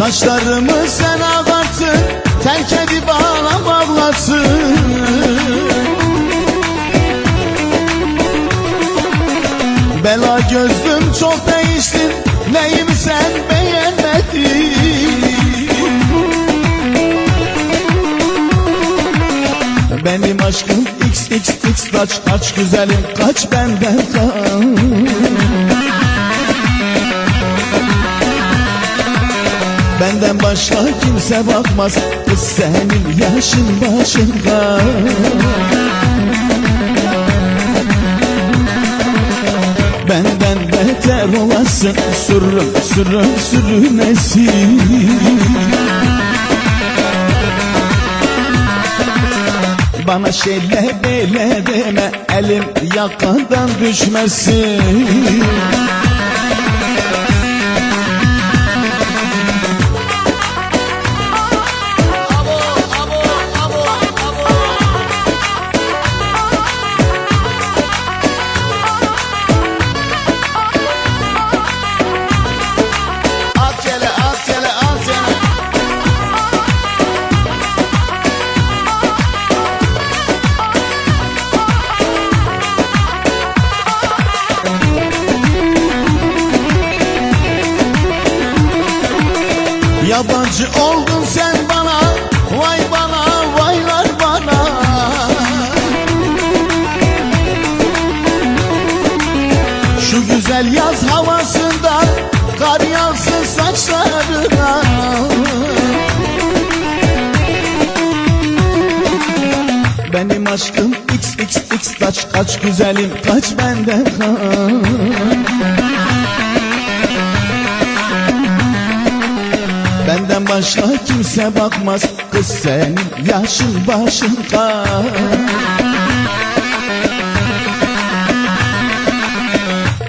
Saçlarımı sen ağarttın Terk edip ağlam ağlarsın Bela gözlüm çok değiştin Neyimi sen beğenmedin? Benim aşkım XXX kaç kaç güzelim kaç benden kal Benden başka kimse bakmaz Kız senin yaşın başın kal Benden beter olasın Sürüm sürüm sürünesin Bana şeyle böyle deme Elim yakandan düşmesin Aşkım. XXX kaç kaç güzelim kaç benden Benden başka kimse bakmaz Kız senin yaşın başın kal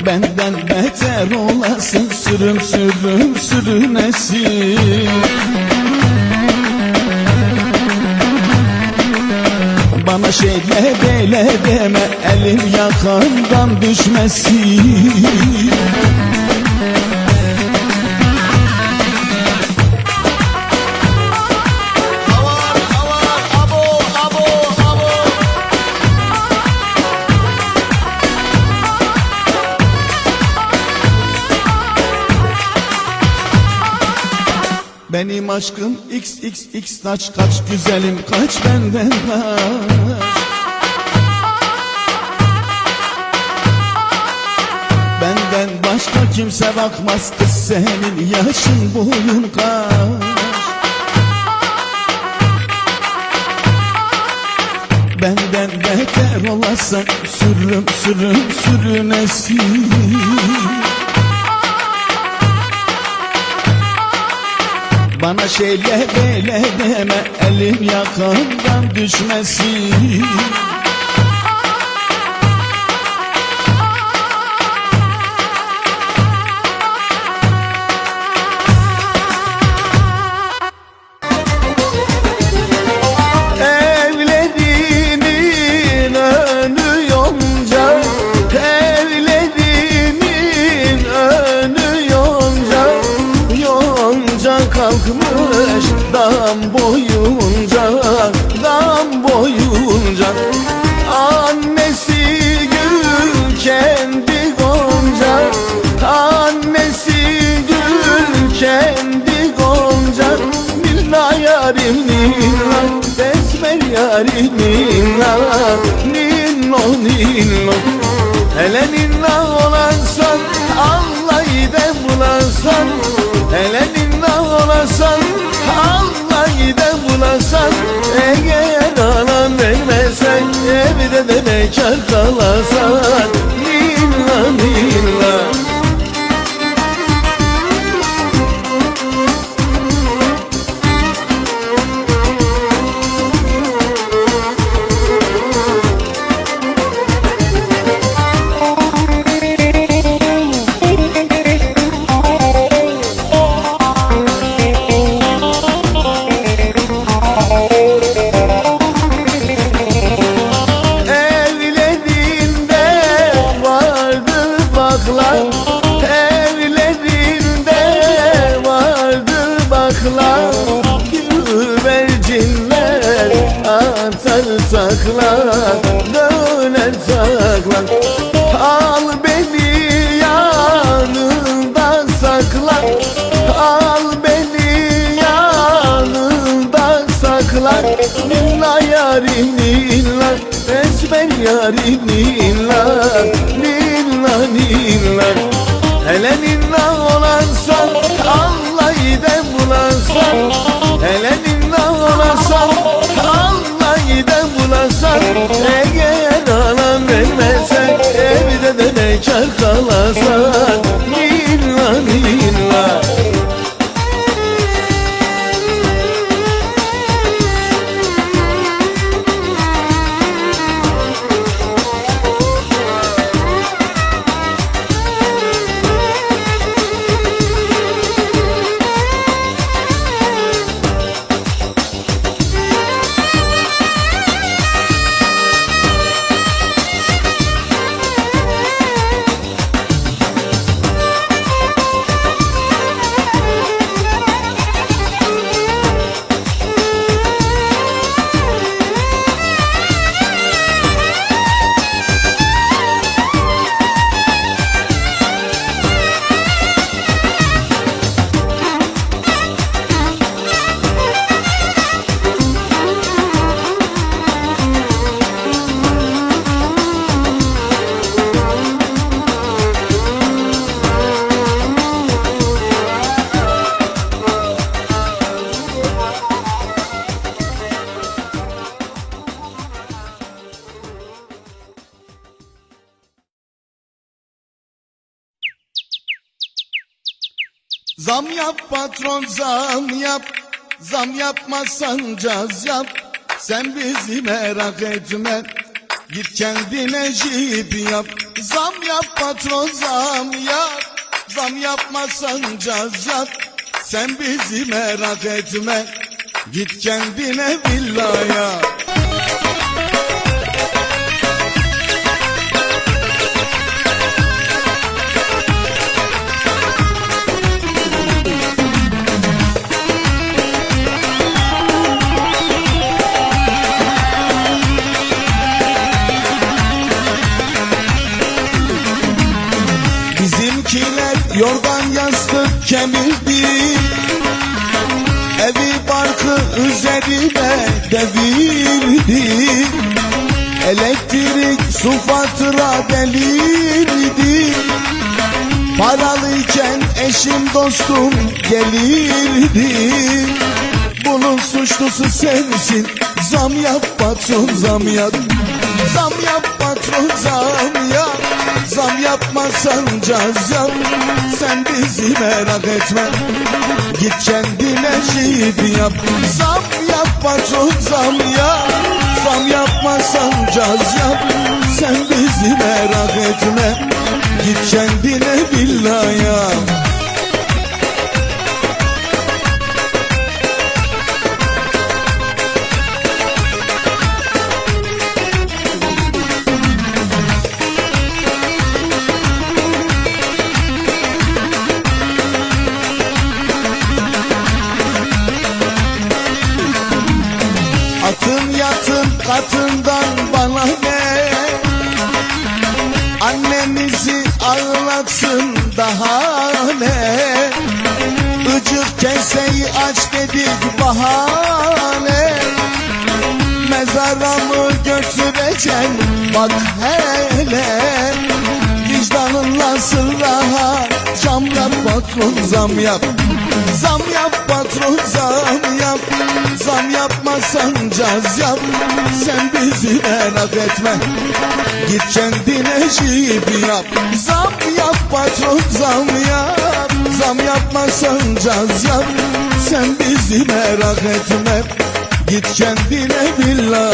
Benden beter olasın Sürüm sürüm sürünesin Bana şeyle böyle deme Elim yakandan düşmesin Benim aşkım XXX kaç kaç güzelim kaç benden kaç? Benden başka kimse bakmaz kız senin yaşın boyun kaç? Benden beter olasın sürüm sürüm sürünesin Bana şeyle böyle deme elim yakandan düşmesin Yarim nilla Ninno ninno Hele ninna olarsan Allah'ı de bularsan Hele ninna olarsan Allah'ı de bularsan Eğer anan vermezsen Evde de bekar kalarsan Ninna ninna sakla Döner sakla Al beni yanında sakla Al beni yanında sakla Ninna yarim ninna Esmer yarim ninna Eğer alan vermezsen Evde de bekar kalasan Zam yap patron zam yap. Zam yapmazsan caz yap. Sen bizi merak etme. Git kendine jip yap. Zam yap patron zam yap. Zam yapmazsan caz yap. Sen bizi merak etme. Git kendine villa yap dostum gelirdi Bunun suçlusu sensin. Zam yap patron zam yap. Zam yap patron zam yap. Zam yapmazsan caz yap. Sen bizi merak etme. Git kendine jip yap. Zam yap patron zam yap. Zam yapmazsan caz yap. Sen bizi merak etme. Git kendine villa yap keseyi aç dedik bahane. Mezara mı götüreceksin bak hele. Vicdanın nasıl rahat Zam yap patron zam yap. Zam yap patron zam yap. Zam yapmazsan caz yap. Sen bizi merak etme. Git kendine jip yap. Zam yap patron zam yap Zam yapmazsan caz yap. Sen bizi merak etme. Git kendine villa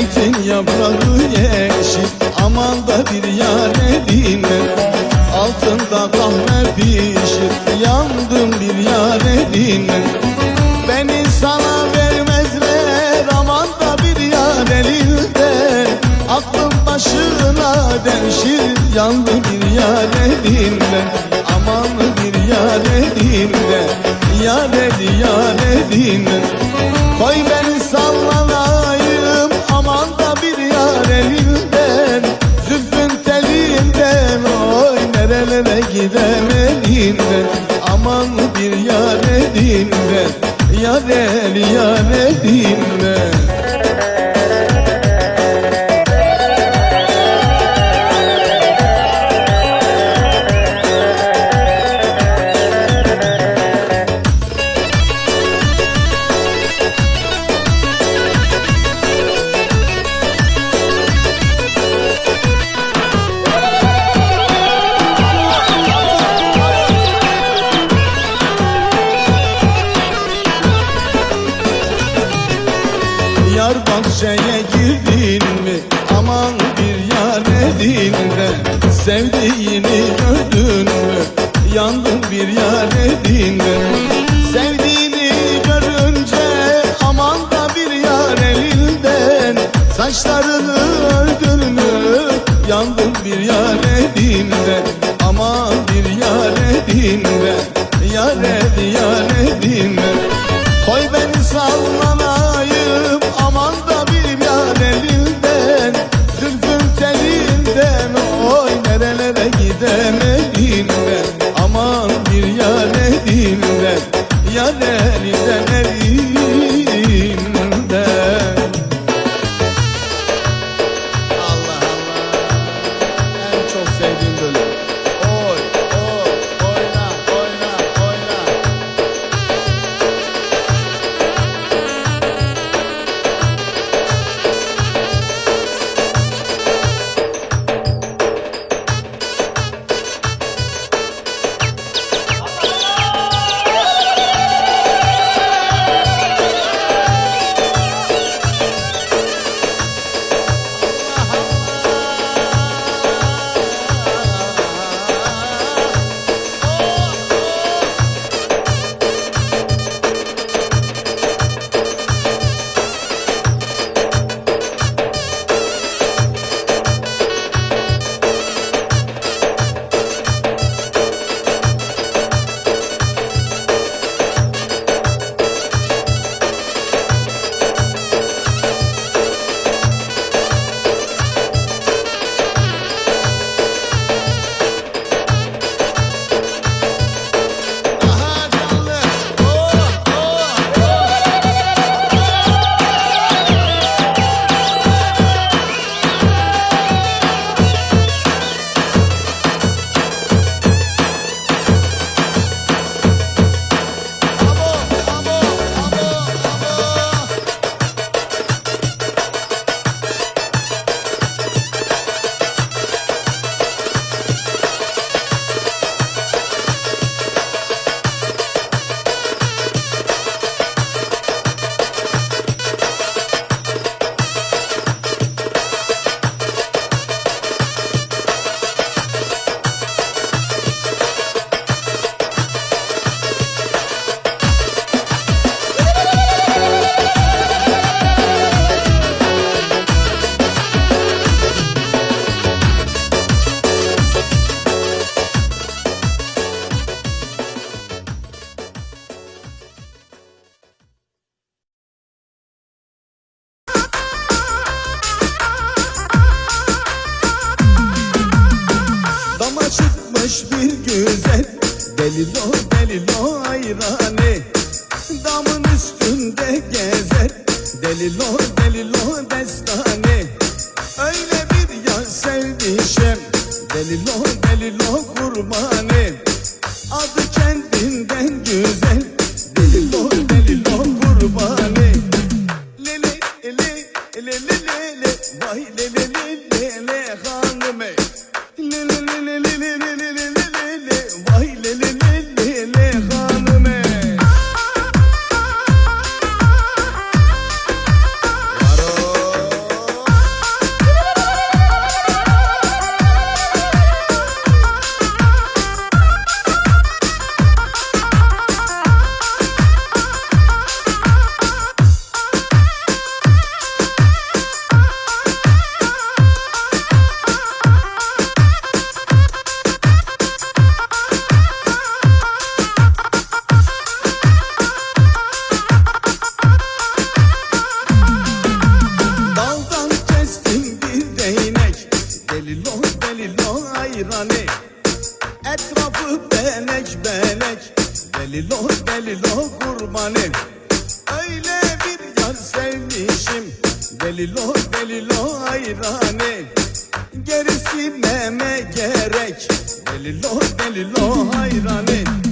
Zeytin yaprağı yeşil Aman da bir yare dinle Altında kahve pişir Yandım bir yare dinle Beni sana vermezler Aman da bir yar elinde Aklım başına devşir Yandı bir yare dinle Aman bir yare dinle Yare yare dinle Koy beni gidem elinden Aman bir yar elinden Yar eli yar elinden yandın bir yar elinden Aman bir yar elinden Yar eli yar elinden Koy beni sallanayım aman da bir yar elinden Zülfün telinden oy nerelere gidem elinden Aman bir yar elinden Yar elinden elinden Delilo kurbanım Öyle bir yar sevmişim. Delilo delilo hayranım Gerisi meme gerek? Delilo delilo hayranım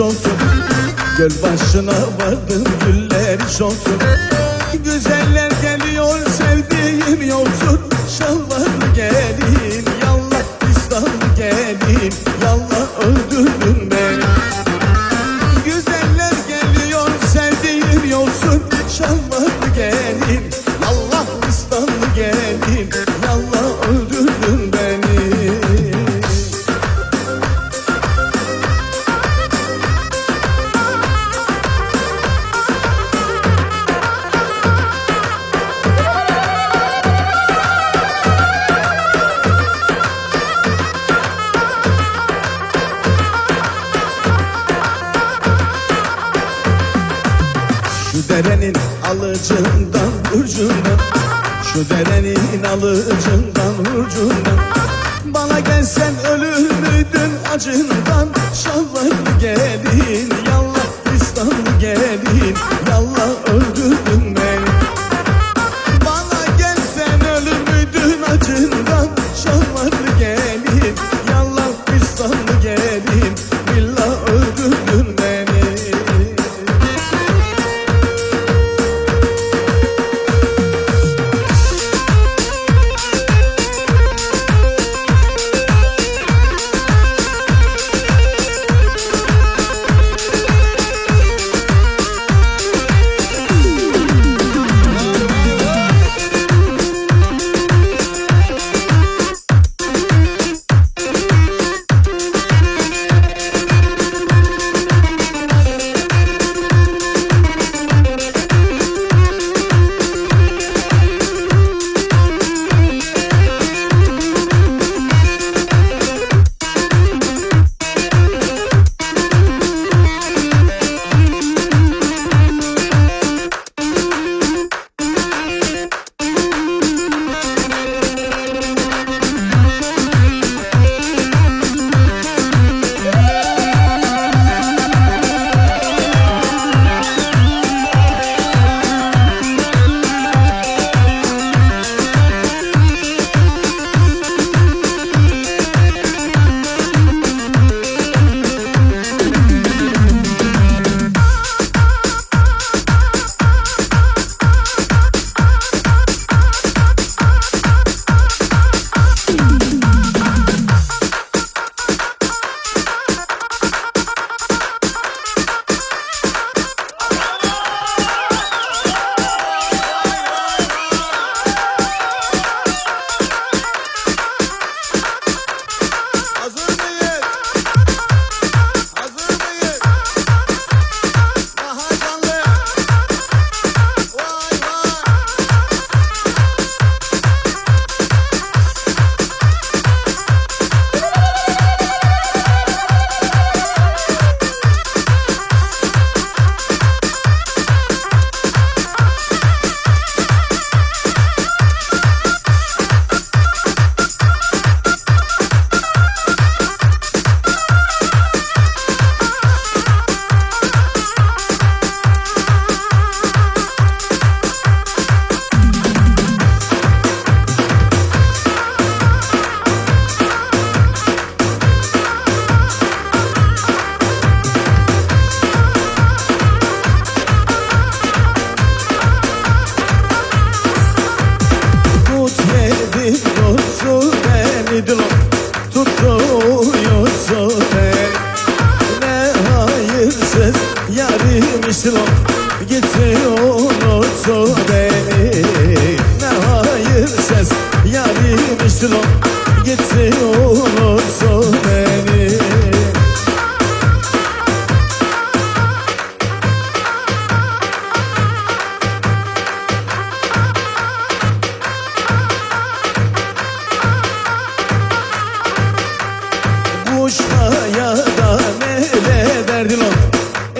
soltu Göl başına vardım güller soltu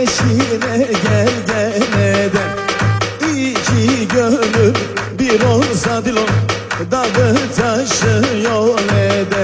eşine gel demeden İki gönül bir olsa dilon Dağı taşıyor eder